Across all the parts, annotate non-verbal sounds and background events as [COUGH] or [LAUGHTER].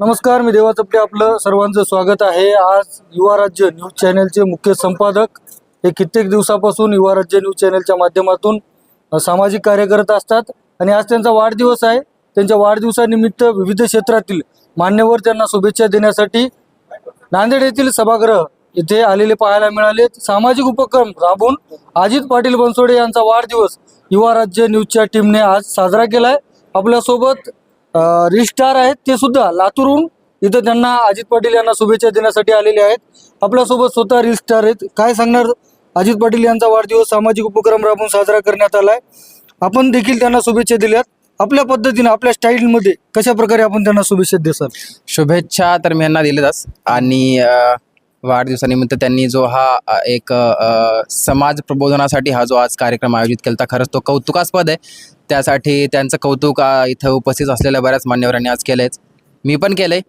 नमस्कार मी देवा चपटे आपलं सर्वांचं स्वागत आहे. आज युवा राज्य न्यूज चॅनलचे मुख्य संपादक हे कित्येक दिवसापासून युवा राज्य न्यूज चॅनलच्या माध्यमातून सामाजिक कार्य करत असतात आणि आज त्यांचा वाढदिवस आहे. त्यांच्या वाढदिवसानिमित्त विविध क्षेत्रातील मान्यवर त्यांना शुभेच्छा देण्यासाठी नांदेड येथील सभागृह इथे आलेले पाहायला मिळाले. सामाजिक उपक्रम राबवून अजित पाटील बनसोडे यांचा वाढदिवस युवा राज्य न्यूजच्या टीमने आज साजरा केलाय. आपल्यासोबत रिस्टार आहेत ते सुद्धा लातूरहून इथं त्यांना अजित पाटील यांना शुभेच्छा देण्यासाठी आलेले आहेत. आपल्यासोबत स्वतः रिस्टार आहेत. काय सांगणार? अजित पाटील यांचा वाढदिवस सामाजिक उपक्रम राबवून साजरा करण्यात आलाय. आपण देखील त्यांना शुभेच्छा दिल्यात. आपल्या पद्धतीने आपल्या स्टाईलमध्ये कशा प्रकारे आपण त्यांना शुभेच्छा देसाल शुभेच्छा तर मी यांना दिल्याच आणि वाढदिवसानिमित्त त्यांनी जो हा एक समाज प्रबोधनासाठी हा जो आज कार्यक्रम आयोजित केला खरंच तो कौतुकास्पद आहे. त्यासाठी त्यांचं कौतुक इथं उपस्थित असलेल्या बऱ्याच मान्यवरांनी आज केलंयच मी पण केलंय.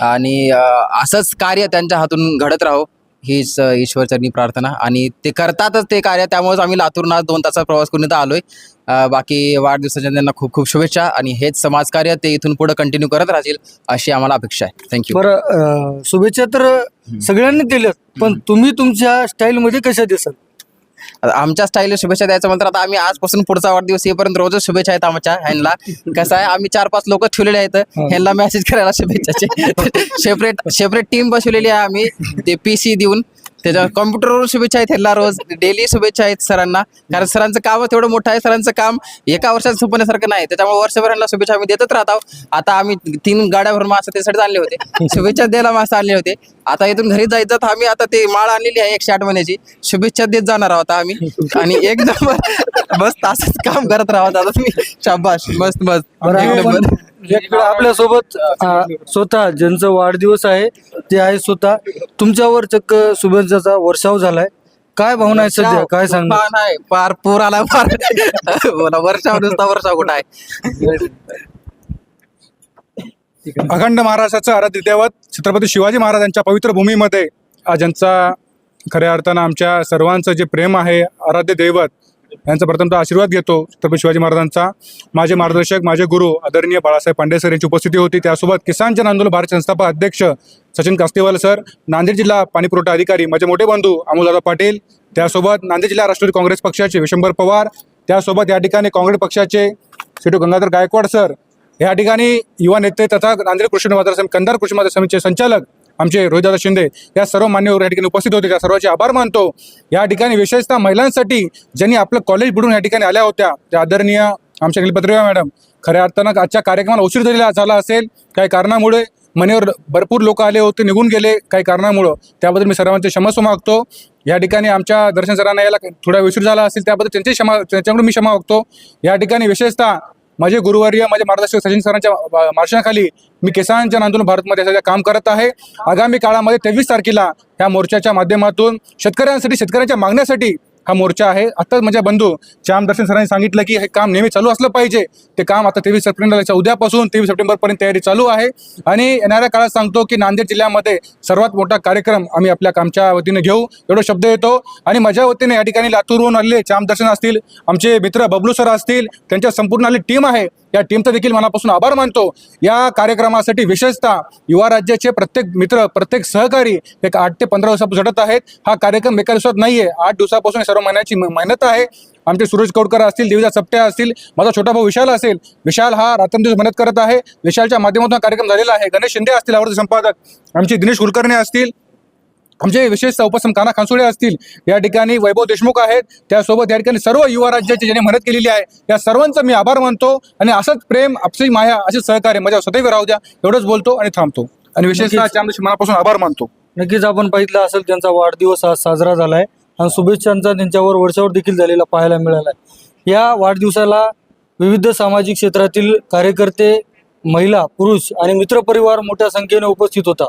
आणि अ, असंच कार्य त्यांच्या हातून घडत राहो हीच ईश्वरचरणी प्रार्थना. आणि ते करतातच ते कार्य त्यामुळेच आम्ही लातूरून आज दोन तासाचा प्रवास करून इथं आलोय. अ, बाकी वाढदिवसाच्या त्यांना खूप खूप शुभेच्छा. आणि हेच समाजकार्य ते इथून पुढे कंटिन्यू करत राहतील अशी आम्हाला अपेक्षा आहे. थँक्यू बरं शुभेच्छा तर सगळ्यांनी दिल्यात पण तुम्ही तुमच्या स्टाईलमध्ये कशा देसाल? आमच्या स्टाईल शुभेच्छा द्यायचं म्हणतात आता आम्ही आजपासून पुढचा वाढदिवस येईपर्यंत रोजच शुभेच्छा आहेत आमच्या ह्यांना. कसं आहे आम्ही चार पाच लोक ठेवलेले आहेत. ह्यांना मेसेज करायला शुभेच्छाचे सेपरेट [LAUGHS] सेपरेट टीम बसवलेली आहे आम्ही. ते पी सी देऊन. त्याच्या कॉम्प्युटरवर शुभेच्छा आहेत ह्यांना रोज. डेली शुभेच्छा आहेत सरांना. कारण सरांचं काम तेवढं मोठं आहे. सरांचं काम एका वर्षात संपण्यासारखं नाही. त्याच्यामुळे वर्षभर ह्यांना शुभेच्छा आम्ही देतच राहतो आता आम्ही तीन गाड्याभर मासं त्यासाठी आणले होते. [LAUGHS] शुभेच्छा द्यायला मासं आणले होते. आता इथून घरी जायचं आम्ही आता ते माळ आणलेली आहे एकशे आठ महिन्याची शुभेच्छा देत जाणार आहोत आम्ही. आणि एक नंबर मस्त असंच काम करत राहत आता तुम्ही. शाबाश मस्त मस्त. बरं, एक आपण नंबर. इकडे आपल्यासोबत अ, स्वतः ज्यांचं वाढदिवस आहे ते आहे स्वतः. तुमच्यावर चक्क शुभेच्छाचा वर्षाव झालाय. काय भावना आहे सध्या? काय सांगणार? हा, पार पूर आला पार बोला वर्षा नुसता वर्षा कुठं आहे? अखंड महाराष्ट्राचं आराध्य दैवत छत्रपती शिवाजी महाराजांच्या पवित्र भूमीमध्ये आज ज्यांचा खऱ्या अर्थानं आमच्या सर्वांचं जे प्रेम आहे आराध्य दैवत यांचा प्रथमतः आशीर्वाद घेतो. छत्रपती शिवाजी महाराजांचा. माझे मार्गदर्शक माझे गुरु आदरणीय बाळासाहेब पांडे सर यांची उपस्थिती होती. त्यासोबत किसान जन आंदोलन भारत संस्थापक अध्यक्ष सचिन कास्तेवाल सर नांदेड जिल्हा पाणीपुरवठा अधिकारी माझे मोठे बंधू अमोलदादा पाटील त्यासोबत नांदेड जिल्हा राष्ट्रवादी काँग्रेस पक्षाचे विशंभर पवार त्यासोबत या ठिकाणी काँग्रेस पक्षाचे सिटू गंगाधर गायकवाड सर या ठिकाणी युवा नेते तथा नांदेड कृषी बाजार समिती कंधार कृषी बाजार समितीचे संचालक आमचे रोहितदादा शिंदे या सर्व मान्यवर या ठिकाणी उपस्थित होते. त्या सर्वांचे आभार मानतो. या ठिकाणी विशेषतः महिलांसाठी ज्यांनी आपलं कॉलेज बुडून या ठिकाणी आल्या होत्या त्या आदरणीय आमच्या निलपत्रिया मॅडम खऱ्या अर्थानं आजच्या कार्यक्रमाला उशीर झालेला झाला असेल. काही कारणामुळे मनेवर भरपूर लोक आले होते निघून गेले काही कारणामुळं. त्याबद्दल मी सर्वांचे क्षमस्व मागतो. या ठिकाणी आमच्या दर्शन सरांना यायला थोडा उशीर झाला असेल त्याबद्दल त्यांचे क्षमा त्यांच्याकडून मी क्षमा मागतो. या ठिकाणी विशेषतः माझे गुरुवार्य माझ्या मार्गदर्शक सचिन सरांच्या अ, मी किसानांच्या जन आंदोलन भारतमध्ये सध्या काम करत आहे. आगामी काळामध्ये तेवीस तारखेला या मोर्चाच्या माध्यमातून शेतकऱ्यांसाठी शेतकऱ्यांच्या मागण्यासाठी हा मोर्चा आहे. आत्ताच माझ्या बंधू श्याम दर्शन सरांनी सांगितलं की हे काम नेहमी चालू असलं पाहिजे. ते काम आता तेवीस सप्टेंबरच्या उद्यापासून तेवीस सप्टेंबरपर्यंत तयारी चालू आहे. आणि येणाऱ्या काळात सांगतो की नांदेड जिल्ह्यामध्ये सर्वात मोठा कार्यक्रम आम्ही आपल्या कामच्या वतीने घेऊ. एवढा शब्द येतो. आणि माझ्या वतीने या ठिकाणी लातूरहून आलेले श्याम दर्शन असतील आमचे मित्र बबलू सर असतील त्यांच्या संपूर्ण आली टीम आहे. या टीमचा देखील मनापासून आभार मानतो. या कार्यक्रमासाठी विशेषतः युवा राज्याचे प्रत्येक मित्र प्रत्येक सहकारी एक आठ ते पंधरा दिवसापासून झटत आहेत. हा कार्यक्रम एका दिवसात नाहीये. आठ दिवसापासून सर्व महिन्याची म- मेहनत आहे. आमचे सूरज कौडकर असतील देवीदा सप्ट्या असतील माझा छोटा भाऊ विशाल असेल विशाल हा रात्रंदिवस मेहनत करत आहे. विशालच्या माध्यमातून कार्यक्रम झालेला आहे. गणेश शिंदे असतील आवडते संपादक. आमचे दिनेश कुलकर्णी असतील आमचे विशेष उपसम काना खानसोळे असतील. या ठिकाणी वैभव देशमुख आहेत. त्यासोबत या ठिकाणी सर्व युवा राज्याची ज्यांनी मेहनत केलेली आहे या सर्वांचं मी आभार मानतो आणि असंच प्रेम आपसी माया असे सहकार्य माझ्या सदैव राहू द्या. एवढंच बोलतो आणि थांबतो. आणि विशेषतः मनापासून आभार मानतो. नक्कीच आपण पाहिलं असेल त्यांचा वाढदिवस आज साजरा झालाय. आणि शुभेच्छांचा त्यांच्यावर वर्षावर देखील झालेला पाहायला मिळाला या वाढदिवसाला विविध सामाजिक क्षेत्रातील कार्यकर्ते महिला पुरुष आणि मित्रपरिवार मोठ्या संख्येने उपस्थित होता.